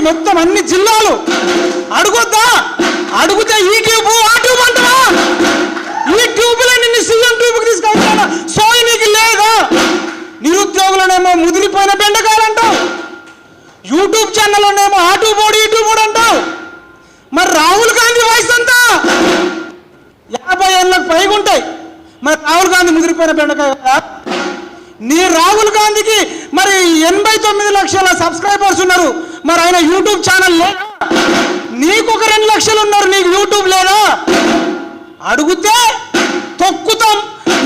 మొత్తం అన్ని జిల్లాలు. అడుగుద్దా? అడుగుతే ఈ ట్యూబ్ ఆ ట్యూబ్ అంటావా? ఈ ట్యూబ్లో నిన్ను సీఎం ట్యూబ్కి తీసుకెళ్తాను సోయి నీకు లేదా? నిరుద్యోగులనేమో ముదిరిపోయిన బెండకాయలు యూట్యూబ్ ఛానల్లోనేమో ఆ ట్యూబ్ ఓడి ఈ ట్యూబ్ అంటావు. మరి రాహుల్ గాంధీ వయసు అంతా? యాభై ఏళ్ళకు పైగా ఉంటాయి. మరి రాహుల్ గాంధీ ముదిరిపోయిన బెండకాయ కదా? నీ రాహుల్ గాంధీకి మరి ఎనభై తొమ్మిది లక్షల సబ్స్క్రైబర్స్ ఉన్నారు. మరి ఆయన యూట్యూబ్ ఛానల్ లేదా? నీకు ఒక రెండు లక్షలు ఉన్నారు నీకు యూట్యూబ్ లేదా? అడిగితే తొక్కుతాం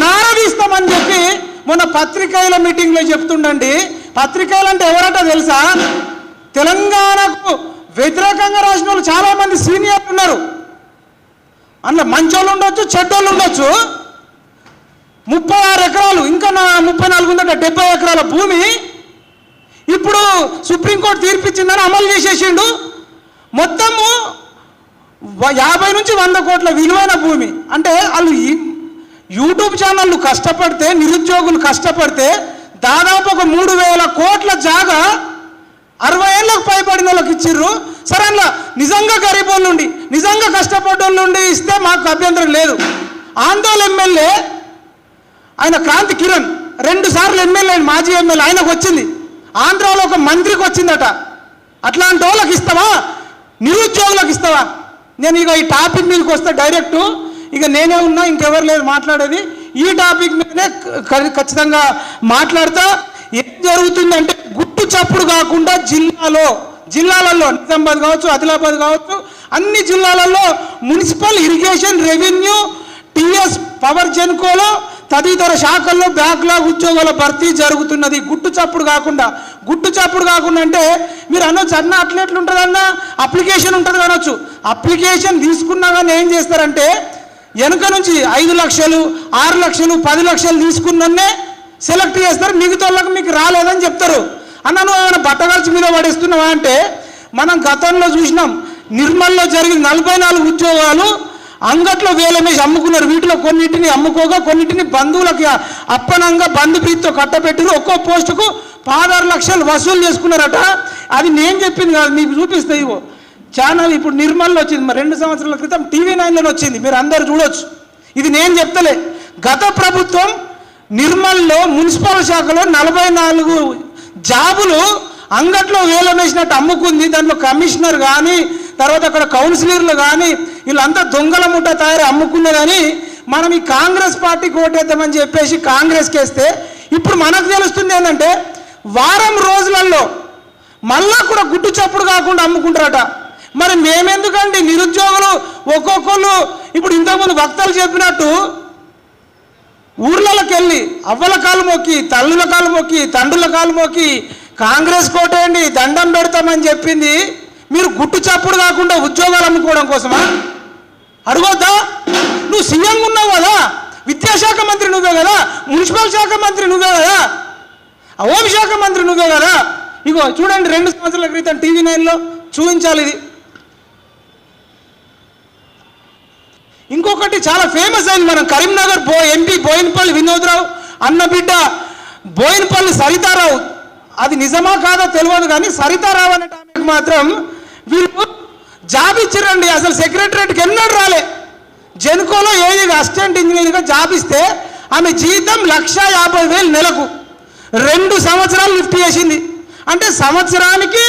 నారదీస్తామని చెప్పి మొన్న పత్రికల మీటింగ్లో చెప్తుండండి. పత్రికలు అంటే ఎవరట తెలుసా? తెలంగాణకు వ్యతిరేకంగా రాసిన వాళ్ళు చాలామంది సీనియర్లు ఉన్నారు. అందులో మంచోళ్ళు ఉండొచ్చు చెడ్డోళ్ళు ఉండొచ్చు. ముప్పై ఆరు ఎకరాలు ఇంకా నా ముప్పై నాలుగు ఉందంటే డెబ్బై ఎకరాల భూమి ఇప్పుడు సుప్రీంకోర్టు తీర్పిచ్చిందని అమలు చేసేసిండు. మొత్తము యాభై నుంచి వంద కోట్ల విలువైన భూమి. అంటే వాళ్ళు యూట్యూబ్ ఛానళ్ళు కష్టపడితే నిరుద్యోగులు కష్టపడితే దాదాపు ఒక మూడు వేల కోట్ల జాగా అరవై ఏళ్ళకు పైబడిన వాళ్ళకి ఇచ్చిర్రు. సరే అలా నిజంగా గరీబ్ వాళ్ళు నిజంగా కష్టపడ్డ నుండి ఇస్తే మాకు అభ్యంతరం లేదు. ఆందోళన ఎమ్మెల్యే ఆయన క్రాంతి కిరణ్ రెండు సార్లు ఎమ్మెల్యే మాజీ ఎమ్మెల్యే ఆయనకు వచ్చింది. ఆంధ్రాలో ఒక మంత్రికి వచ్చిందట. అట్లాంటి వాళ్ళకి ఇస్తావా? నిరుద్యోగులకు ఇస్తావా? నేను ఇక ఈ టాపిక్ మీదకి వస్తే డైరెక్ట్ ఇక నేనే ఉన్నా ఇంకెవరు లేదు మాట్లాడేది. ఈ టాపిక్ మీదనే ఖచ్చితంగా మాట్లాడతా. ఏం జరుగుతుందంటే గుట్టు చప్పుడు కాకుండా జిల్లాలో జిల్లాలలో నిజామాబాద్ కావచ్చు ఆదిలాబాద్ కావచ్చు అన్ని జిల్లాలలో municipal irrigation revenue TS power జెన్కోలో తదితర శాఖల్లో బ్యాక్లాగ్ ఉద్యోగాల భర్తీ జరుగుతున్నది. గుట్టు చప్పుడు కాకుండా గుట్టు చప్పుడు కాకుండా అంటే మీరు అనొచ్చు అన్న అట్లా ఎట్లుంటుందన్న అప్లికేషన్ ఉంటుంది అనొచ్చు. అప్లికేషన్ తీసుకున్నా కానీ ఏం చేస్తారంటే వెనుక నుంచి ఐదు లక్షలు ఆరు లక్షలు పది లక్షలు తీసుకున్నే సెలెక్ట్ చేస్తారు. మిగతా వాళ్ళకి మీకు రాలేదని చెప్తారు. అన్న నువ్వు ఏమైనా బట్టగలిచి మీద పడేస్తున్నావా అంటే మనం గతంలో చూసినాం. నిర్మల్లో జరిగిన నలభై నాలుగు ఉద్యోగాలు అంగట్లో వేలమేసి అమ్ముకున్నారు. వీటిలో కొన్నిటిని అమ్ముకోగా కొన్నిటిని బంధువులకి అప్పనంగా బంధుప్రీతితో కట్టబెట్టారు ఒక్కో పోస్టుకు పదహారు లక్షలు వసూలు చేసుకున్నారట. అది నేను చెప్పింది కాదు మీకు చూపిస్తే ఇవో ఛానల్ ఇప్పుడు నిర్మల్లో వచ్చింది. మరి రెండు సంవత్సరాల క్రితం టీవీ నైన్లో వచ్చింది. మీరు అందరు చూడొచ్చు. ఇది నేను చెప్తలే. గత ప్రభుత్వం నిర్మల్లో మున్సిపల్ శాఖలో నలభై నాలుగు జాబులు అంగట్లో వేలం వేసినట్టు అమ్ముకుంది. దాంట్లో కమిషనర్ కానీ తర్వాత అక్కడ కౌన్సిలర్లు కానీ వీళ్ళంతా దొంగల ముఠ తయారు అమ్ముకున్నదని మనం ఈ కాంగ్రెస్ పార్టీకి ఓటేద్దామని చెప్పేసి కాంగ్రెస్కి వేస్తే ఇప్పుడు మనకు తెలుస్తుంది ఏంటంటే వారం రోజులలో మళ్ళా కూడా గుట్టు చప్పుడు కాకుండా అమ్ముకుంటారట. మరి మేమెందుకండి నిరుద్యోగులు ఒక్కొక్కరు ఇప్పుడు ఇంతకుముందు వక్తలు చెప్పినట్టు ఊర్లలోకి వెళ్ళి అవ్వల కాలు మొక్కి తల్లుల కాలు మొక్కి తండ్రుల కాలు మొక్కి కాంగ్రెస్ కోటేయండి దండం పెడతామని చెప్పింది. మీరు గుట్టు చప్పుడు కాకుండా ఉద్యోగాలు అమ్ముకోవడం కోసమా? అడగొద్దా నువ్వు సీఎం ఉన్నావు కదా? విద్యాశాఖ మంత్రి నువ్వే కదా? మున్సిపల్ శాఖ మంత్రి నువ్వే కదా? హోంశాఖ మంత్రి నువ్వే కదా? ఇగో చూడండి రెండు సంవత్సరాల క్రితం టీవీ నైన్లో చూపించాలి ఇది. ఇంకొకటి చాలా ఫేమస్ అయింది మనం కరీంనగర్ బో ఎంపీ బోయినపల్లి వినోద్రావు అన్న బిడ్డ బోయినపల్లి సరితారావు. అది నిజమా కాదో తెలియదు కానీ సరితారావు అనే ఆమెకు మాత్రం వీళ్ళు జాబ్ ఇచ్చిరండి. అసలు సెక్రటరేట్కి ఎన్నడూ రాలే. జెన్కోలో ఏది అసిస్టెంట్ ఇంజనీర్గా జాబ్ ఇస్తే ఆమె జీతం లక్ష యాభై వేలు నెలకు. రెండు సంవత్సరాలు లిఫ్ట్ చేసింది. అంటే సంవత్సరానికి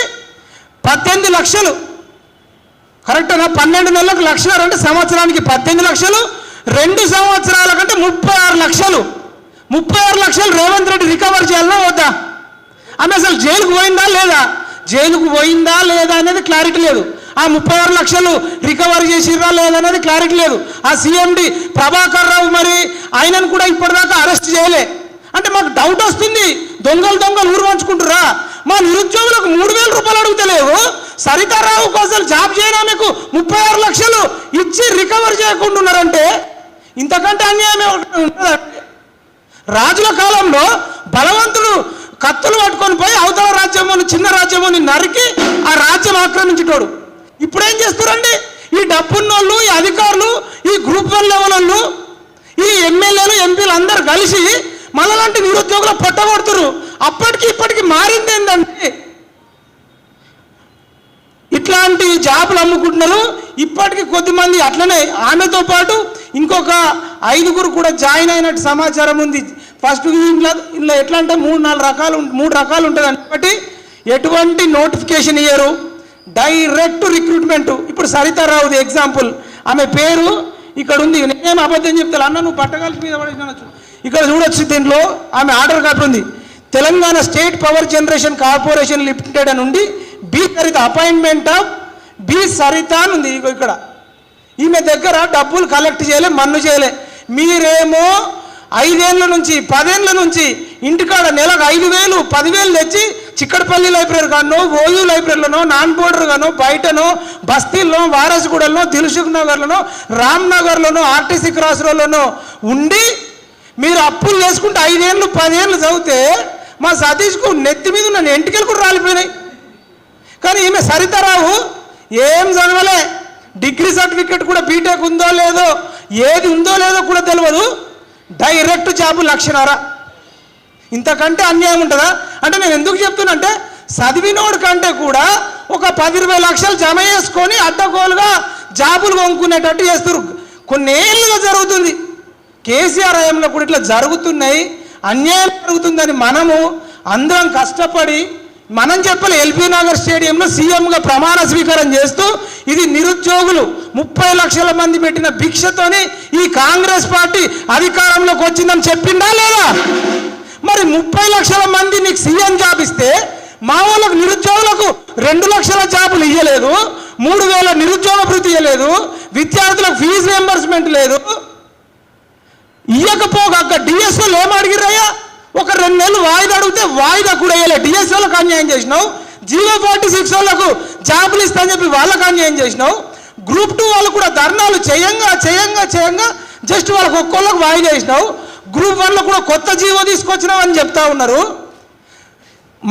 పద్దెనిమిది లక్షలు. కరెక్ట్గా పన్నెండు నెలలకు లక్ష అంటే సంవత్సరానికి పద్దెనిమిది లక్షలు. రెండు సంవత్సరాల కంటే ముప్పై ఆరు లక్షలు. ముప్పై ఆరు లక్షలు రేవంత్ రెడ్డి రికవర్ చేయాలన్నా వద్దా? ఆమె అసలు జైలుకు పోయిందా లేదా? జైలుకు పోయిందా లేదా అనేది క్లారిటీ లేదు. ఆ ముప్పై ఆరు లక్షలు రికవర్ చేసిర్రా లేదనేది క్లారిటీ లేదు. ఆ సీఎండి ప్రభాకర్ రావు మరి ఆయనను కూడా ఇప్పటిదాకా అరెస్ట్ చేయలే. అంటే మాకు డౌట్ వస్తుంది. దొంగలు దొంగలు ఊరు పంచుకుంటురా? మా నిరుద్యోగులకు మూడు వేల రూపాయలు అడుగుతలేవు. సరితారావు కోసం జాబ్ చేయడానికి మీకు ముప్పై ఆరు లక్షలు ఇచ్చి రికవర్ చేయకుండా ఉన్నారంటే ఇంతకంటే అన్యాయం ఏమైనా రాజుల కాలంలో బలవంతుడు కత్తులు పట్టుకొని పోయి అవతల రాజ్యముని చిన్న రాజ్యముని నరికి ఆ రాజ్యం ఆక్రమించేటోడు. ఇప్పుడు ఏం చేస్తారండి? ఈ డబ్బున్నోళ్ళు ఈ అధికారులు ఈ గ్రూప్ వన్ లెవెల్ వాళ్ళు ఈ ఎమ్మెల్యేలు ఎంపీలు అందరు కలిసి మనలాంటి నిరుద్యోగులు పొట్టగొడుతురు అప్పటికి ఇప్పటికి మారింది ఏంటంటే ఇట్లాంటి జాబులు అమ్ముకుంటున్నారు. ఇప్పటికి కొద్దిమంది అట్లనే ఆమెతో పాటు ఇంకొక ఐదుగురు కూడా జాయిన్ అయినట్టు సమాచారం ఉంది. ఫస్ట్ ఇంట్లో ఇందులో ఎట్లా అంటే మూడు నాలుగు రకాలు మూడు రకాలు ఉంటుంది కాబట్టి ఎటువంటి నోటిఫికేషన్ ఇయ్యరు. Direct recruitment. ఇప్పుడు సరితారావుది ఎగ్జాంపుల్. ఆమె పేరు ఇక్కడ ఉంది. నేనేం అబద్ధం చెప్తాను అన్న నువ్వు పట్టగాలి మీద పడేసినచ్చు ఇక్కడ చూడొచ్చు దీంట్లో ఆమె ఆర్డర్ కాపీ ఉంది. Telangana state power generation corporation limited అని ఉండి B Saritha appointment of B Saritha అని ఉంది. ఇక్కడ. ఈమె దగ్గర డబ్బులు కలెక్ట్ చేయలే మన్ను చేయలే. మీరేమో ఐదేళ్ళ నుంచి పదేళ్ళ నుంచి ఇంటికాడ నెలకు ఐదు వేలు పదివేలు తెచ్చి చిక్కడపల్లి లైబ్రరీ కానో ఓయూ లైబ్రరీలోనో నాన్ బోర్డర్ గానో బయటనో బస్తీల్లో వారసుగూడలో దిల్సుఖ్ నగర్లోనో రామ్ నగర్లోనో ఆర్టీసీ క్రాస్ రోడ్లోనో ఉండి మీరు అప్పులు చేసుకుంటే ఐదేళ్ళు పదేళ్ళు చదివితే మా సతీష్కు నెత్తి మీద ఉన్న ఎంటికలు కూడా రాలిపోయినాయి. కానీ ఈమె సరితరావు ఏం చదవలే? డిగ్రీ సర్టిఫికేట్ కూడా బీటెక్ ఉందో లేదో ఏది ఉందో లేదో కూడా తెలియదు డైరెక్ట్ జాబు లక్షణారా ఇంతకంటే అన్యాయం ఉంటుందా? అంటే నేను ఎందుకు చెప్తున్నంటే చదివినోడు కంటే కూడా ఒక పది ఇరవై లక్షలు జమ చేసుకొని అడ్డగోలుగా జాబులు కొనుక్కునేటట్టు చేస్తారు కొన్నేళ్ళుగా జరుగుతుంది. కేసీఆర్ హయాంలో కూడా ఇట్లా జరుగుతున్నాయి. అన్యాయం జరుగుతుందని మనము అందరం కష్టపడి మనం చెప్పలే ఎల్బీ నగర్ స్టేడియంలో సీఎంగా ప్రమాణ స్వీకారం చేస్తూ ఇది నిరుద్యోగులు ముప్పై లక్షల మంది పెట్టిన భిక్షతోని ఈ కాంగ్రెస్ పార్టీ అధికారంలోకి వచ్చిందని చెప్పిందా లేదా? మరి ముప్పై లక్షల మంది నీకు సీఎం జాబ్ ఇస్తే మా వాళ్ళకు నిరుద్యోగులకు రెండు లక్షల జాబులు ఇవ్వలేదు మూడు వేల నిరుద్యోగ భృతి ఇవ్వలేదు విద్యార్థులకు ఫీజు రియంబర్స్మెంట్ లేదు. ఇవ్వకపోగాక డిఎస్ఓలు ఏం అడిగిరయ్యా ఒక రెండు నెలలు వాయిదా అడిగితే వాయిదా కూడా వేయలే డిఎస్ఓలకు అన్యాయం చేసినావు జీరో ఫార్టీ సిక్స్ వాళ్ళకు జాబులు ఇస్తా అని చెప్పి వాళ్ళకు అన్యాయం చేసినావు గ్రూప్ టూ వాళ్ళు కూడా ధర్నాలు చేయంగా చేయంగా చేయంగా జస్ట్ వాళ్ళకి ఒక్కొక్కళ్ళకు వాయిదా వేసినావు. గ్రూప్ వన్లో కూడా కొత్త జీవో తీసుకొచ్చినామని అని చెప్తా ఉన్నారు.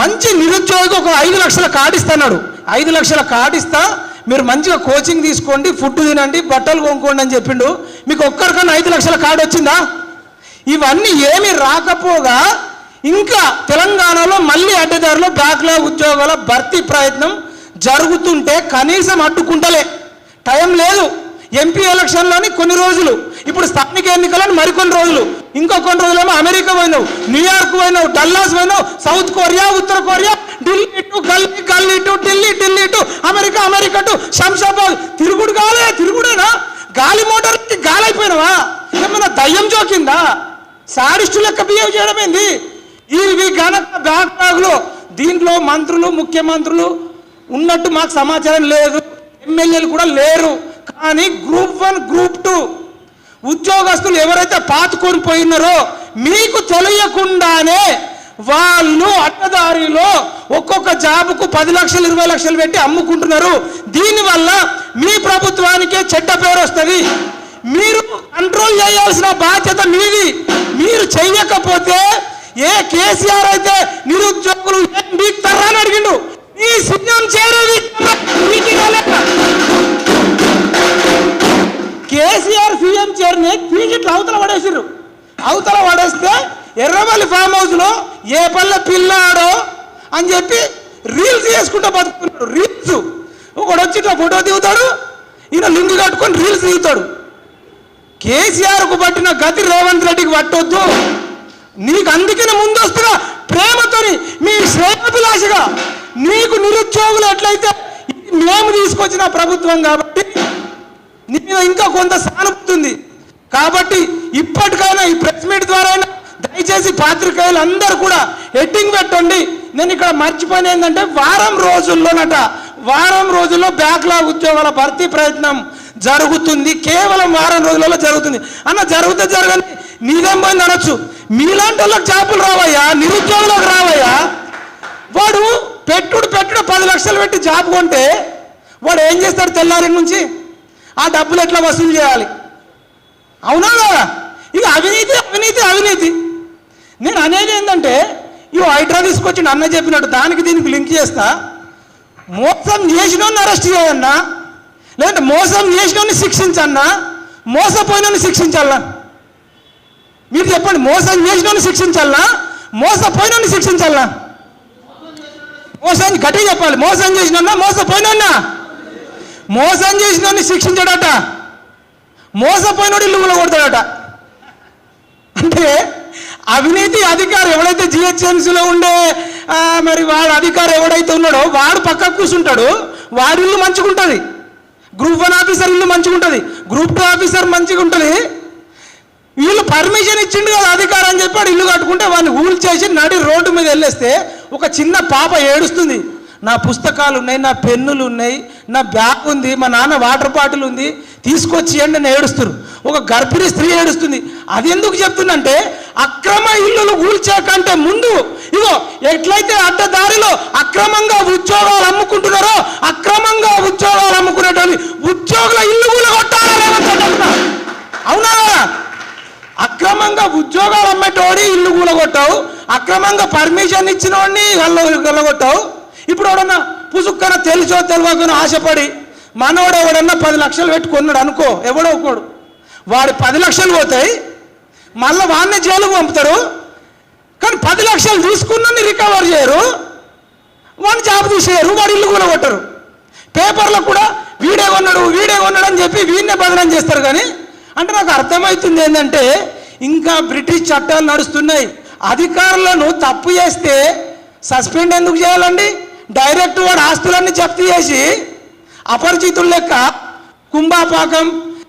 మంచి నిరుద్యోగి ఒక ఐదు లక్షల కార్డు ఇస్తున్నాడు ఐదు లక్షల కార్డు ఇస్తా మీరు మంచిగా కోచింగ్ తీసుకోండి ఫుడ్ తినండి బట్టలు కొనుక్కోండి అని చెప్పిండు. మీకు ఒక్కరికన్నా ఐదు లక్షల కార్డు వచ్చిందా? ఇవన్నీ ఏమి రాకపోగా ఇంకా తెలంగాణలో మళ్ళీ అడ్డదారిలో బ్యాక్లాగ్ ఉద్యోగాల భర్తీ ప్రయత్నం జరుగుతుంటే కనీసం అడ్డుకుంటలే. టైం లేదు. ఎంపీ ఎలక్షన్లోని కొన్ని రోజులు. ఇప్పుడు స్థానిక ఎన్నికలను మరికొన్ని రోజులు. ఇంకో కొన్ని రోజులేమో అమెరికా పోయినావు న్యూయార్క్ పోయినావు డల్లాస్ పోయినావు south Korea Uttara Korea Delhi to gali gali to Delhi Delhi to America America to Shamshabad తిరుగుడు కాలే తిరుగుడేనా? గాలి మోటార్కి గాలి అయిపోయినావా? ఏమైనా దయ్యం జోకిందా? సారిస్టు లెక్క బిహేవ్ చేయడం ఏంది? ఇవి గనక బ్యాగ్లో దీంట్లో మంత్రులు ముఖ్యమంత్రులు ఉన్నట్టు మాకు సమాచారం లేదు. ఎమ్మెల్యేలు కూడా లేరు. కానీ గ్రూప్ వన్ గ్రూప్ టూ ఉద్యోగస్తులు ఎవరైతే పాతుకొని పోయినారో మీకు తెలియకుండానే వాళ్ళు అడ్డదారిలో ఒక్కొక్క జాబుకు పది లక్షలు ఇరవై లక్షలు పెట్టి అమ్ముకుంటున్నారు. దీనివల్ల మీ ప్రభుత్వానికే చెడ్డ పేరు వస్తుంది. మీరు కంట్రోల్ చేయాల్సిన బాధ్యత మీది. మీరు చెయ్యకపోతే ఏ కేసీఆర్ అయితే నిరుద్యోగులు ఏం బీక్తారా అని అడిగిండు. ఈ సీఎం చేరేది కేసీఆర్ సీఎం చైర్ని పీకిట్లు అవతల పడేసిర్రు. అవతల పడేస్తే ఎర్రమల్లి ఫామ్ హౌస్లో ఏ పల్లె పిల్లాడో అని చెప్పి రీల్స్ చేసుకుంటూ బతుకుతున్నాడు. రీల్స్ ఒకడు వచ్చి ఇట్లా ఫోటో దిగుతాడు ఈయన లుంగి కట్టుకొని రీల్స్ దిగుతాడు. కేసీఆర్కు పట్టిన గతి రేవంత్ రెడ్డికి పట్టొద్దు. నీకు అందుకనే ముందస్తుగా ప్రేమతోని మీ శ్రేయోభిలాషగా నీకు నిరుద్యోగులు ఎట్లయితే మేము తీసుకొచ్చిన ప్రభుత్వం కాబట్టి నీ మీద ఇంకా కొంత సానుభూతి ఉంది కాబట్టి ఇప్పటికైనా ఈ ప్రెస్ మీట్ ద్వారా దయచేసి పాత్రికేయులు అందరూ కూడా హెడ్డింగ్ పెట్టండి. నేను ఇక్కడ మర్చిపోయిన ఏంటంటే వారం రోజుల్లోనట వారం రోజుల్లో బ్యాక్లాగ్ ఉద్యోగాల భర్తీ ప్రయత్నం జరుగుతుంది. కేవలం వారం రోజులలో జరుగుతుంది. అన్న జరిగితే జరగని నీదేం పోయింది అనొచ్చు. మీలాంటి వాళ్ళకి జాబులు రావయ్యా నిరుద్యోగులకు రావయ్యా. వాడు పెట్టుడు పెట్టుడు పది లక్షలు పెట్టి జాబ్ కొంటే వాడు ఏం చేస్తాడు తెల్లారి నుంచి? ఆ డబ్బులు ఎట్లా వసూలు చేయాలి? అవునా కదా ఇక అవినీతి అవినీతి అవినీతి. నేను అనేది ఏంటంటే ఇవి హైడ్రా తీసుకొచ్చి అన్న చెప్పినట్టు దానికి దీనికి లింక్ చేస్తా. మోసం చేసినోని అరెస్ట్ చేయన్నా లేదంటే మోసం చేసినోని శిక్షించన్నా మోసపోయినోని శిక్షించాలా? మీరు చెప్పండి మోసం చేసినోని శిక్షించాలా? మోసపోయినోని శిక్షించాలా? మోసం గట్టిగా చెప్పాలి. మోసం చేసినన్నా మోసపోయినన్నా. మోసం చేసిన శిక్షించాడట. మోసపోయినోడు ఇల్లు కూడా కొడతాడట. అంటే అవినీతి అధికారి ఎవడైతే జిహెచ్ఎంసీలో ఉండే మరి వాడు అధికారి ఎవడైతే ఉన్నాడో వాడు పక్కకు కూర్చుంటాడు వాడి ఇల్లు మంచిగా ఉంటుంది. గ్రూప్ వన్ ఆఫీసర్ ఇల్లు మంచిగా ఉంటుంది. గ్రూప్ టూ ఆఫీసర్ మంచిగా ఉంటుంది. వీళ్ళు పర్మిషన్ ఇచ్చిండు కదా అధికారం అని చెప్పి వాడు ఇల్లు కట్టుకుంటే వాడిని ఊల్ చేసి నడి రోడ్డు మీద వెళ్ళేస్తే ఒక చిన్న పాప ఏడుస్తుంది. నా పుస్తకాలు ఉన్నాయి నా పెన్నులు ఉన్నాయి నా బ్యాగ్ ఉంది మా నాన్న వాటర్ బాటిల్ ఉంది తీసుకొచ్చి అని నేను ఏడుస్తారు ఒక గర్భిణీ స్త్రీ ఏడుస్తుంది. అది ఎందుకు చెప్తుందంటే అక్రమ ఇల్లులు ఊల్చాకంటే ముందు ఇగో ఎట్లయితే అడ్డదారిలో అక్రమంగా ఉద్యోగాలు అమ్ముకుంటున్నారో అక్రమంగా ఉద్యోగాలు అమ్ముకునేటోళ్ళు ఉద్యోగుల ఇల్లు కూడా అవునా? అక్రమంగా ఉద్యోగాలు అమ్మేటోడి ఇల్లు కూలగొట్టావు అక్రమంగా పర్మిషన్ ఇచ్చిన వాడిని గల్లగొట్టావు ఇప్పుడు ఎవడన్నా పుసుక్కన తెలుసో తెలియకనో ఆశపడి మనోడు ఎవడన్నా పది లక్షలు పెట్టుకున్నాడు అనుకో ఎవడో ఒకడు. వాడి పది లక్షలు పోతాయి మళ్ళీ వాడిని జైలుకు పంపుతారు కానీ పది లక్షలు తీసుకున్నని రికవర్ చేయరు. వాడిని జాబ్ తీసేయరు వాడి ఇల్లు కూడా కొట్టరు పేపర్లో కూడా వీడే కొన్నాడు వీడే కొన్నాడు అని చెప్పి వీడినే బదనం చేస్తారు కానీ అంటే నాకు అర్థమవుతుంది ఏంటంటే ఇంకా బ్రిటిష్ చట్టాలు నడుస్తున్నాయి. అధికారులను తప్పు చేస్తే సస్పెండ్ ఎందుకు చేయాలండి? డైరెక్ట్ వాడు ఆస్తులన్నీ జప్తి చేసి అపరిచితుల లెక్క కుంభాపాకం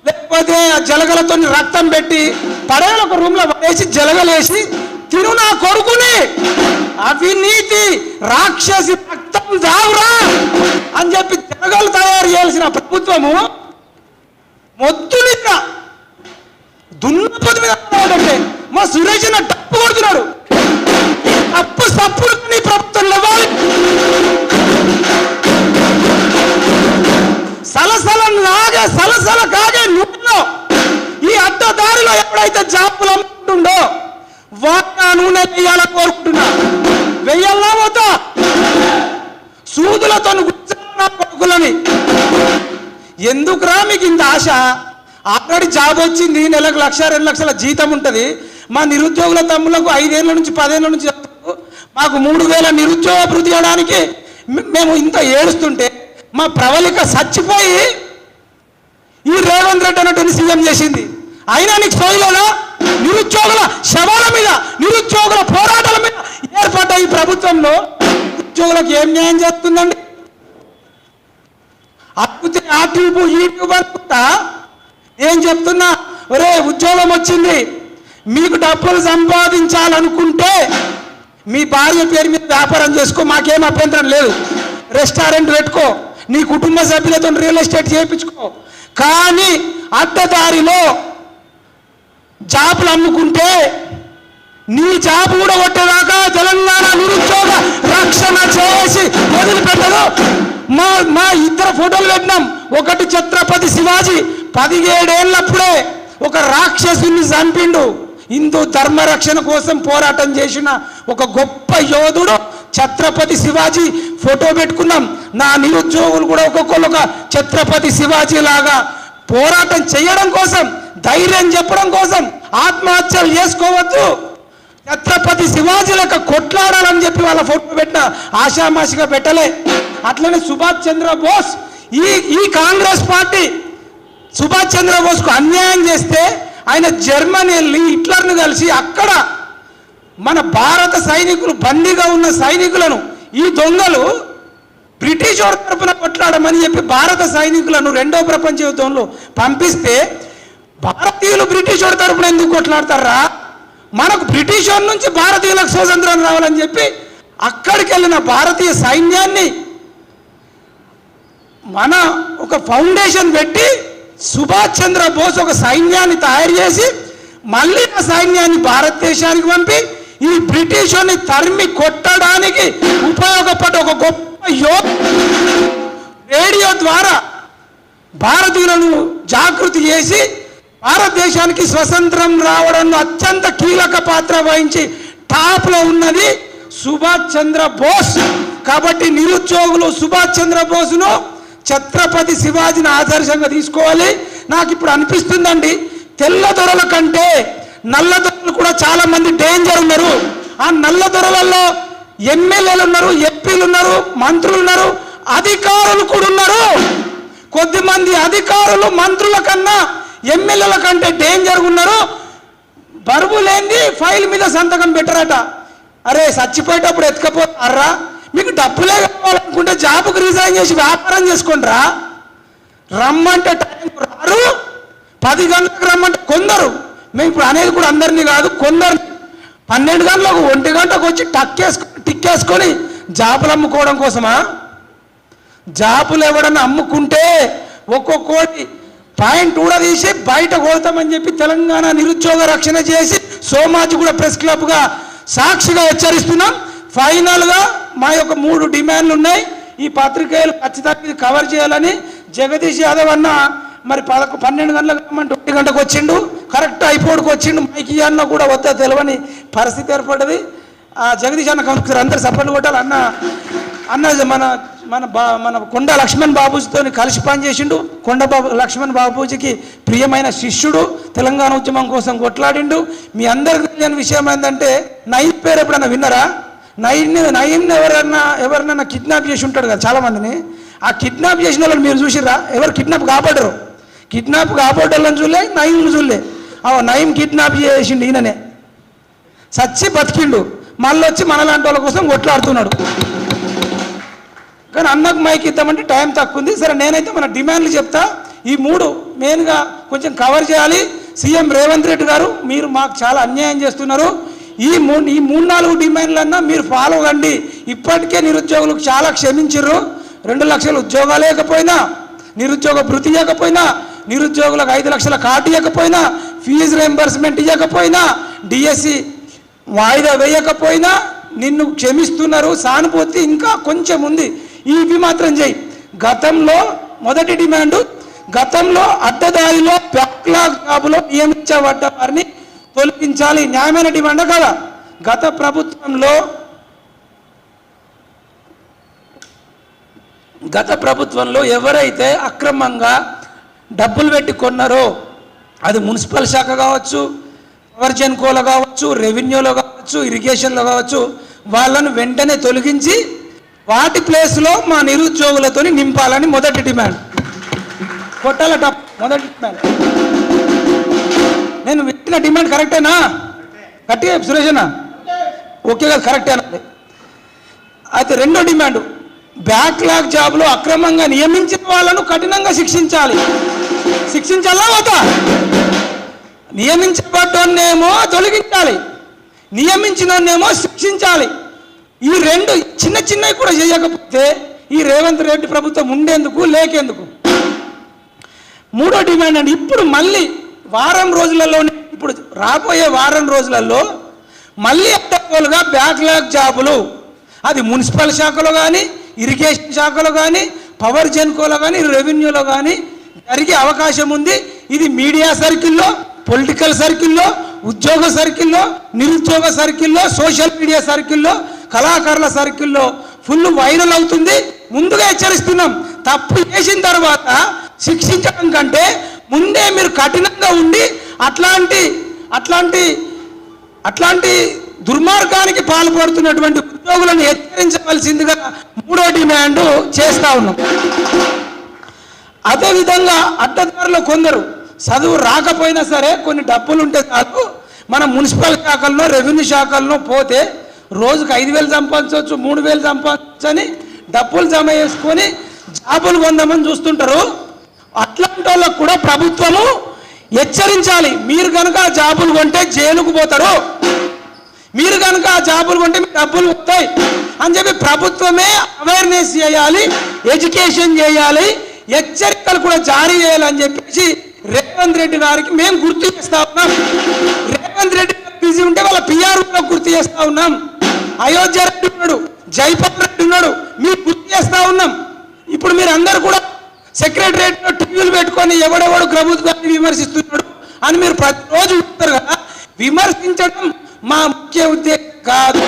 లేకపోతే జలగలతో రక్తం పెట్టి పడేలు ఒక రూమ్లో పడేసి జలగలేసి తిను నా కొడుకుని. అవినీతి రాక్షసి రక్తం దావురా అని చెప్పి జలగలు తయారు చేయాల్సిన ప్రభుత్వము మొత్తునిక దున్నపతి మీద మా సురేష్ అన్న టప్పు కొడుతున్నాడు. అప్పు సప్పుడు నీ ప్రభుత్వం ఇవ్వాలి సలసల నాగే సలసల కాగే నూనె ఈ అడ్డదారిలో ఎప్పుడైతే జాపులు అమ్ముకుంటుండో వాటిని ఆ నూనె వేయాలని కోరుకుంటున్నా. వెయ్యాలా పోతా సూదులతో గుచ్చాలన్నా కొడుకులని? ఎందుకురా మీకు ఇంత ఆశ? ఆల్రెడీ జాబ్ వచ్చింది నెలకు లక్ష రెండు లక్షల జీతం ఉంటుంది. మా నిరుద్యోగుల తమ్ములకు ఐదేళ్ళ నుంచి పదేళ్ళ నుంచి చెప్తారు. మాకు మూడు వేల నిరుద్యోగ అభివృద్ధి చేయడానికి మేము ఇంత ఏడుస్తుంటే మా ప్రవళిక చచ్చిపోయి ఈ రేవంత్ రెడ్డి అన్నటువంటి సీఎం చేసింది. అయినా నీకు సోయలేదా నిరుద్యోగుల శవాల మీద నిరుద్యోగుల పోరాటాల మీద ఏర్పడ్డ ఈ ప్రభుత్వంలో ఉద్యోగులకు ఏం న్యాయం చేస్తుందండి? అప్పుతే ఆ ట్యూబ్ ఈ ట్యూబ్ అనుకుంటా. ఏం చెప్తున్నా? ఒరే ఉద్యోగం వచ్చింది. మీకు డబ్బులు సంపాదించాలనుకుంటే మీ భార్య పేరు మీద వ్యాపారం చేసుకో మాకేం అభ్యంతరం లేదు. రెస్టారెంట్ పెట్టుకో నీ కుటుంబ సభ్యులతో రియల్ ఎస్టేట్ చేయించుకో. కానీ అడ్డదారిలో జాబులు అమ్ముకుంటే నీ జాబ్ కూడా కొట్టేదాకా తెలంగాణ నిరుద్యోగ రక్షణ చేసి వదిలిపెట్టదు. మా మా ఇద్దరు ఫోటోలు పెట్టినాం. ఒకటి ఛత్రపతి శివాజీ పదిహేడేళ్ళప్పుడే ఒక రాక్షసుని చంపిండు. హిందూ ధర్మరక్షణ కోసం పోరాటం చేసిన ఒక గొప్ప యోధుడు ఛత్రపతి శివాజీ ఫోటో పెట్టుకున్నాం. నా నిరుద్యోగులు కూడా ఒక్కొక్కరు ఒక ఛత్రపతి శివాజీ లాగా పోరాటం చేయడం కోసం ధైర్యం చెప్పడం కోసం ఆత్మహత్యలు చేసుకోవద్దు. ఛత్రపతి శివాజీ లెక్క కొట్లాడాలని చెప్పి వాళ్ళ ఫోటో పెట్టిన ఆషామాషిగా పెట్టలే. అట్లనే సుభాష్ చంద్రబోస్ ఈ ఈ కాంగ్రెస్ పార్టీ సుభాష్ చంద్రబోస్కు అన్యాయం చేస్తే ఆయన జర్మనీ వెళ్ళి హిట్లర్ను కలిసి అక్కడ మన భారత సైనికులు బందీగా ఉన్న సైనికులను ఈ దొంగలు బ్రిటిష్ వాడి తరపున కొట్లాడమని చెప్పి భారత సైనికులను రెండో ప్రపంచ యుద్ధంలో పంపిస్తే భారతీయులు బ్రిటిష్ వాడి తరపున ఎందుకు కొట్లాడతారా? మనకు బ్రిటిష్ వాడి నుంచి భారతీయులకు స్వాతంత్రం రావాలని చెప్పి అక్కడికి వెళ్ళిన భారతీయ సైన్యాన్ని మన ఒక ఫౌండేషన్ పెట్టి సుభాష్ చంద్రబోస్ ఒక సైన్యాన్ని తయారు చేసి మళ్ళీ ఆ సైన్యాన్ని భారతదేశానికి పంపి ఈ బ్రిటిషుని తరిమి కొట్టడానికి ఉపయోగపడ్డ ఒక గొప్ప యోధ రేడియో ద్వారా భారతీయులను జాగృతి చేసి భారతదేశానికి స్వతంత్రం రావడంలో అత్యంత కీలక పాత్ర వహించి టాప్లో ఉన్నది సుభాష్ చంద్రబోస్ కాబట్టి నిరుద్యోగులు సుభాష్ చంద్రబోస్ను ఛత్రపతి శివాజీని ఆదర్శంగా తీసుకోవాలి. నాకు ఇప్పుడు అనిపిస్తుందండి తెల్ల దొరల కంటే నల్ల దొరలు కూడా చాలా మంది డేంజర్ ఉన్నారు. ఆ నల్ల దొరలలో ఎమ్మెల్యేలు ఉన్నారు ఎంపీలు ఉన్నారు మంత్రులు ఉన్నారు అధికారులు కూడా ఉన్నారు. కొద్దిమంది అధికారులు మంత్రుల కన్నా ఎమ్మెల్యేల కంటే డేంజర్ ఉన్నారు. బరువు లేని ఫైల్ మీద సంతకం పెట్టరట. అరే చచ్చిపోయేటప్పుడు ఎత్తుకపోతారా? మీకు డబ్బులే కావాలనుకుంటే జాబ్కు రిజైన్ చేసి వ్యాపారం చేసుకుంటారా రమ్మంటే టైంకు రారు. పది గంటలకు రమ్మంటే కొందరు. మేము ఇప్పుడు అనేది కూడా అందరినీ కాదు కొందరు పన్నెండు గంటలకు ఒంటి గంటకు వచ్చి టక్కేసుకొని టిక్కేసుకొని జాపులు అమ్ముకోవడం కోసమా? జాబులు ఎవడన్నా అమ్ముకుంటే ఒక్కొక్కటి పాయింట్ కూడా తీసి బయట కొడతామని చెప్పి తెలంగాణ నిరుద్యోగ రక్షణ చేసి సోమాజి కూడా ప్రెస్ క్లబ్గా సాక్షిగా హెచ్చరిస్తున్నాం. ఫైనల్గా మా యొక్క మూడు డిమాండ్లు ఉన్నాయి ఈ పత్రికలు ఖచ్చితంగా కవర్ చేయాలని జగదీష్ యాదవ్ అన్న మరి పదకొ పన్నెండు గంటలకు రమ్మంటే ఒంటి గంటకు వచ్చిండు. కరెక్ట్ అయిపోడుకు వచ్చిండు. మైకి అన్న కూడా వద్ద తెలియని పరిస్థితి ఏర్పడ్డది. ఆ జగదీష్ అన్న కంపెనీ అందరు సపోర్ట్ కొట్టాలి. అన్న అన్న మన మన బా మన కొండ లక్ష్మణ్ బాబూజీతో కలిసి పనిచేసిండు కొండ బాబు లక్ష్మణ్ బాబూజీకి ప్రియమైన శిష్యుడు. తెలంగాణ ఉద్యమం కోసం కొట్లాడిండు. మీ అందరికి తెలియని విషయం ఏంటంటే నైట్ పేరు ఎప్పుడన్నా విన్నారా? నైన్ నైన్ ఎవరన్నా ఎవరినన్నా కిడ్నాప్ చేసి ఉంటాడు కదా చాలా మందిని ఆ కిడ్నాప్ చేసిన వాళ్ళని మీరు చూసిర్రా? ఎవరు కిడ్నాప్ కాపాడరు? కిడ్నాప్ కాపాడాలని చూడలే నైన్ చూడలే. ఆ నయీం కిడ్నాప్ చేసిండు ఈయననే. చచ్చి బతికిండు. మళ్ళీ వచ్చి మనలాంటి వాళ్ళ కోసం కొట్లాడుతున్నాడు. కానీ అన్నకు మైక్ ఇద్దామంటే టైం తక్కువ ఉంది సరే నేనైతే మన డిమాండ్లు చెప్తా. ఈ మూడు మెయిన్గా కొంచెం కవర్ చేయాలి. సీఎం రేవంత్ రెడ్డి గారు మీరు మాకు చాలా అన్యాయం చేస్తున్నారు. ఈ మూడు ఈ మూడు నాలుగు డిమాండ్లన్నా మీరు ఫాలో కండి. ఇప్పటికే నిరుద్యోగులకు చాలా క్షమించరు రెండు లక్షల ఉద్యోగాలు లేకపోయినా నిరుద్యోగ భృతి ఇవ్వకపోయినా నిరుద్యోగులకు ఐదు లక్షల కార్డు ఇవ్వకపోయినా ఫీజు రియంబర్స్మెంట్ ఇవ్వకపోయినా డిఎస్సి వాయిదా వేయకపోయినా నిన్ను క్షమిస్తున్నారు. సానుభూతి ఇంకా కొంచెం ఉంది. ఇవి మాత్రం చేయి గతంలో మొదటి డిమాండు గతంలో అడ్డదారిలో బ్యాక్లాగ్ జాబులో నియమించబడ్డ వారిని తొలగించాలి. న్యాయమైన డిమాండ్ కదా? గత ప్రభుత్వంలో గత ప్రభుత్వంలో ఎవరైతే అక్రమంగా డబ్బులు పెట్టి కొన్నారో అది మున్సిపల్ శాఖ కావచ్చు పవర్ జెన్కోలో కావచ్చు రెవెన్యూలో కావచ్చు ఇరిగేషన్లో కావచ్చు వాళ్ళను వెంటనే తొలగించి వాటి ప్లేస్లో మా నిరుద్యోగులతో నింపాలని మొదటి డిమాండ్. కొట్టాల డబ్బు మొదటి డిమాండ్. నేను పెట్టిన డిమాండ్ కరెక్టేనా? గట్టిగా సురేషనా? ఓకే కదా కరెక్టేనా అయితే రెండో డిమాండ్ బ్యాక్లాగ్ జాబ్లో అక్రమంగా నియమించిన వాళ్ళను కఠినంగా శిక్షించాలి. శిక్షించాలా వద్దా? నియమించబడ్డోన్నేమో తొలగించాలి. నియమించినోన్నేమో శిక్షించాలి. ఈ రెండు చిన్న చిన్నవి కూడా చేయకపోతే ఈ రేవంత్ రెడ్డి ప్రభుత్వం ఉండేందుకు లేకేందుకు? మూడో డిమాండ్ అండి ఇప్పుడు మళ్ళీ వారం రోజులలోనే ఇప్పుడు రాబోయే వారం రోజులలో మళ్ళీ అడ్డగోలుగా బ్యాక్లాగ్ జాబులు అది మున్సిపల్ శాఖలో కానీ ఇరిగేషన్ శాఖలో కానీ పవర్ జెన్కోలో కానీ రెవెన్యూలో కానీ జరిగే అవకాశం ఉంది. ఇది మీడియా సర్కిల్లో పొలిటికల్ సర్కిల్లో ఉద్యోగ సర్కిల్లో నిరుద్యోగ సర్కిల్లో సోషల్ మీడియా సర్కిల్లో కళాకారుల సర్కిల్లో ఫుల్ వైరల్ అవుతుంది. ముందుగా హెచ్చరిస్తున్నాం తప్పు చేసిన తర్వాత శిక్షించడం కంటే ముందే మీరు కఠినంగా ఉండి అట్లాంటి అట్లాంటి అట్లాంటి దుర్మార్గానికి పాల్పడుతున్నటువంటి ఉద్యోగులను హెచ్చరించవలసిందిగా మూడో డిమాండ్ చేస్తా ఉన్నాం. అదేవిధంగా అడ్డదారులు కొందరు చదువు రాకపోయినా సరే కొన్ని డబ్బులు ఉంటే చాలు మన మున్సిపల్ శాఖల్లో రెవెన్యూ శాఖల్లో పోతే రోజుకు ఐదు వేలు సంపాదించవచ్చు మూడు వేలు సంపాదించని డబ్బులు జమ చేసుకొని జాబులు పొందామని చూస్తుంటారు. అట్లాంటి వాళ్ళకు కూడా ప్రభుత్వము హెచ్చరించాలి. మీరు కనుక ఆ జాబులు కొంటే జైలుకు పోతారు మీరు కనుక ఆ జాబులు కొంటే మీ డబ్బులు వస్తాయి అని చెప్పి ప్రభుత్వమే అవేర్నెస్ చేయాలి ఎడ్యుకేషన్ చేయాలి హెచ్చరికలు కూడా జారీ చేయాలని చెప్పేసి రేవంత్ రెడ్డి గారికి మేము గుర్తు చేస్తా ఉన్నాం. రేవంత్ రెడ్డి బిజీ ఉంటే వాళ్ళ పిఆర్ఓలో గుర్తు చేస్తా ఉన్నాం. అయోధ్య రెడ్డి ఉన్నాడు జైపాల్ రెడ్డి ఉన్నాడు మీరు గుర్తు చేస్తా ఉన్నాం. ఇప్పుడు మీరు అందరు కూడా సెక్రటరేట్ టీవీలు పెట్టుకొని ఎవడెవడు ప్రభుత్వాన్ని విమర్శిస్తున్నాడు అని మీరు ప్రతిరోజు ఉంటారు కదా? విమర్శించడం మా ముఖ్య ఉద్దేశం కాదు.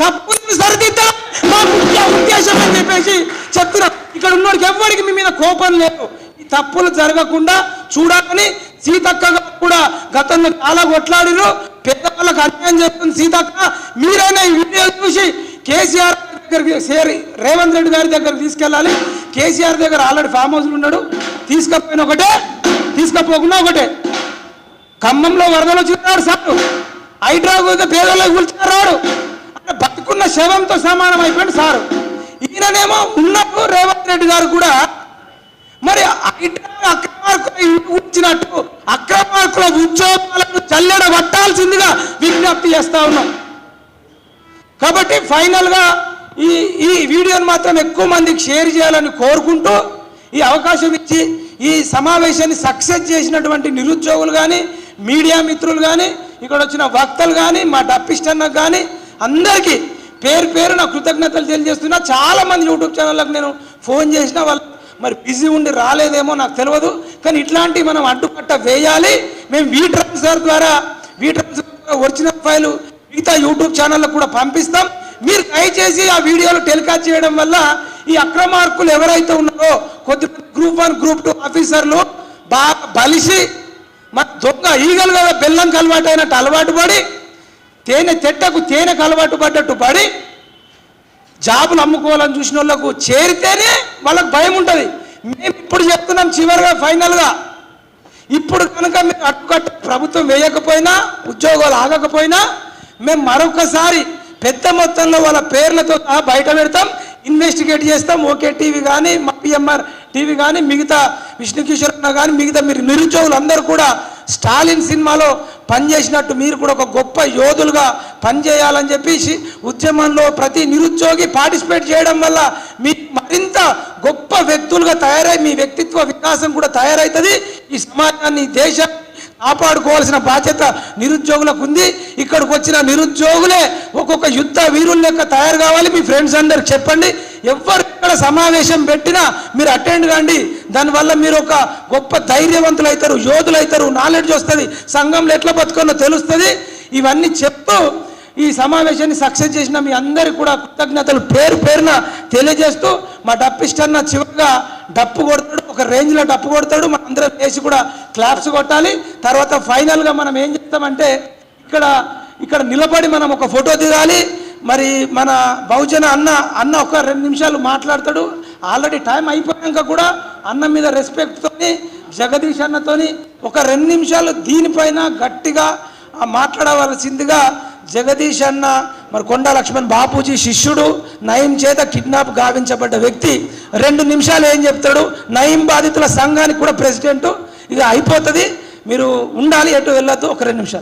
తప్పుని సరిదిద్దడం మా ముఖ్య ఉద్దేశం అని చెప్పేసి చెప్తున్నాం ఇక్కడ ఉన్నోడికి ఎవరికి మీ మీద కోపం లేదు. ఈ తప్పులు జరగకుండా చూడాలని సీతక్క కూడా గతంలో చాలా కొట్లాడిరు పెద్దవాళ్ళకు అన్యాయం చెప్తుంది సీతక్క మీరైనా ఈ వీడియో చూసి కేసీఆర్ దగ్గరికి సేరి రేవంత్ రెడ్డి గారి దగ్గరికి తీసుకెళ్ళాలి. కేసీఆర్ దగ్గర ఆల్రెడీ ఫామ్ హౌస్లు ఉన్నాడు. తీసుకపోయిన ఒకటే తీసుకపోకుండా ఒకటే. ఖమ్మంలో వరదలు వచ్చినాడు సార్. హైడ్రా పోతే పేదలకు పిలిచినాడు అంటే బతుకున్న శవంతో సమానం అయిపోయింది సారు. ఈయననేమో ఉన్నప్పుడు రేవంత్ రెడ్డి గారు కూడా మరి హైడ్రా అక్రమార్కుల అక్రమార్కుల ఉద్యోగాలను చల్లెడ పట్టాల్సిందిగా విజ్ఞప్తి చేస్తా ఉన్నాం. కాబట్టి ఫైనల్గా ఈ ఈ వీడియోను మాత్రం ఎక్కువ మందికి షేర్ చేయాలని కోరుకుంటూ ఈ అవకాశం ఇచ్చి ఈ సమావేశాన్ని సక్సెస్ చేసినటువంటి నిరుద్యోగులు కానీ మీడియా మిత్రులు కానీ ఇక్కడ వచ్చిన వక్తలు కానీ మా డప్పిస్టన్నకు కానీ అందరికీ పేరు పేరు నా కృతజ్ఞతలు తెలియజేస్తున్నా. చాలా మంది యూట్యూబ్ ఛానళ్ళకు నేను ఫోన్ చేసిన వాళ్ళు మరి బిజీ ఉండి రాలేదేమో నాకు తెలియదు కానీ ఇట్లాంటివి మనం అడ్డుపట్ట వేయాలి. మేము వీ ట్రాన్స్ఫర్ ద్వారా వీ ట్రాన్స్ఫర్ ఒరిజినల్ ఫైలు మిగతా యూట్యూబ్ ఛానళ్ళకు కూడా పంపిస్తాం. మీరు దయచేసి ఆ వీడియోలు టెలికాస్ట్ చేయడం వల్ల ఈ అక్రమార్కులు ఎవరైతే ఉన్నారో కొద్ది గ్రూప్ వన్ గ్రూప్ టూ ఆఫీసర్లు బాగా బలిసి మన దొంగ ఈగలు కదా బెల్లంకి అలవాటు అయినట్టు అలవాటు పడి తేనె తెట్టకు తేనెకు అలవాటు పడ్డట్టు పడి జాబులు అమ్ముకోవాలని చూసిన వాళ్ళకు చేరితేనే వాళ్ళకు భయం ఉంటుంది. మేము ఇప్పుడు చెప్తున్నాం చివరిగా ఫైనల్గా. ఇప్పుడు కనుక మీరు అట్టుకట్ట ప్రభుత్వం వేయకపోయినా ఉద్యోగాలు ఆగకపోయినా మేము మరొకసారి పెద్ద మొత్తంలో వాళ్ళ పేర్లతో బయట పెడతాం ఇన్వెస్టిగేట్ చేస్తాం. ఓకే టీవీ కానీ మా పిఎంఆర్ టీవీ కానీ మిగతా విష్ణు కిషోర్ అన్న కానీ మిగతా మీరు నిరుద్యోగులు అందరూ కూడా స్టాలిన్ సినిమాలో పనిచేసినట్టు మీరు కూడా ఒక గొప్ప యోధులుగా పనిచేయాలని చెప్పేసి ఉద్యమంలో ప్రతి నిరుద్యోగి పార్టిసిపేట్ చేయడం వల్ల మీ మరింత గొప్ప వ్యక్తులుగా తయారై మీ వ్యక్తిత్వ వికాసం కూడా తయారవుతుంది ఈ సమాజాన్ని దేశాన్ని కాపాడుకోవాల్సిన బాధ్యత నిరుద్యోగులకు ఉంది. ఇక్కడికి వచ్చిన నిరుద్యోగులే ఒక్కొక్క యుద్ధ వీరుల లెక్క తయారు కావాలి. మీ ఫ్రెండ్స్ అందరికి చెప్పండి. ఎవరు ఇక్కడ సమావేశం పెట్టినా మీరు అటెండ్ కాండి. దానివల్ల మీరు ఒక గొప్ప ధైర్యవంతులు అవుతారు యోధులు అవుతారు నాలెడ్జ్ వస్తుంది. సంఘంలో ఎట్లా బతుకున్నో తెలుస్తుంది. ఇవన్నీ చెప్తూ ఈ సమావేశాన్ని సక్సెస్ చేసిన మీ అందరికి కూడా కృతజ్ఞతలు పేరు పేరున తెలియజేస్తూ మా డప్పిస్టన్న చివరిగా డప్పు కొడతాడు ఒక రేంజ్లో డప్పు కొడతాడు మన అందరం వేసి కూడా క్లాప్స్ కొట్టాలి. తర్వాత ఫైనల్గా మనం ఏం చేస్తామంటే ఇక్కడ ఇక్కడ నిలబడి మనం ఒక ఫోటో దిగాలి. మరి మన బహుజన అన్న అన్న ఒక రెండు నిమిషాలు మాట్లాడతాడు. ఆల్రెడీ టైం అయిపోయాక కూడా అన్న మీద రెస్పెక్ట్తోని జగదీష్ అన్నతోని ఒక రెండు నిమిషాలు దీనిపైన గట్టిగా మాట్లాడవలసిందిగా జగదీష్ అన్న మరి కొండా లక్ష్మణ్ బాపూజీ శిష్యుడు నయం చేత కిడ్నాప్ గావించబడ్డ వ్యక్తి. రెండు నిమిషాలు ఏం చెప్తాడు? నయం బాధితుల సంఘానికి కూడా ప్రెసిడెంట్. ఇక అయిపోతుంది. మీరు ఉండాలి ఎటు వెళ్ళొద్దు ఒక రెండు నిమిషాలు.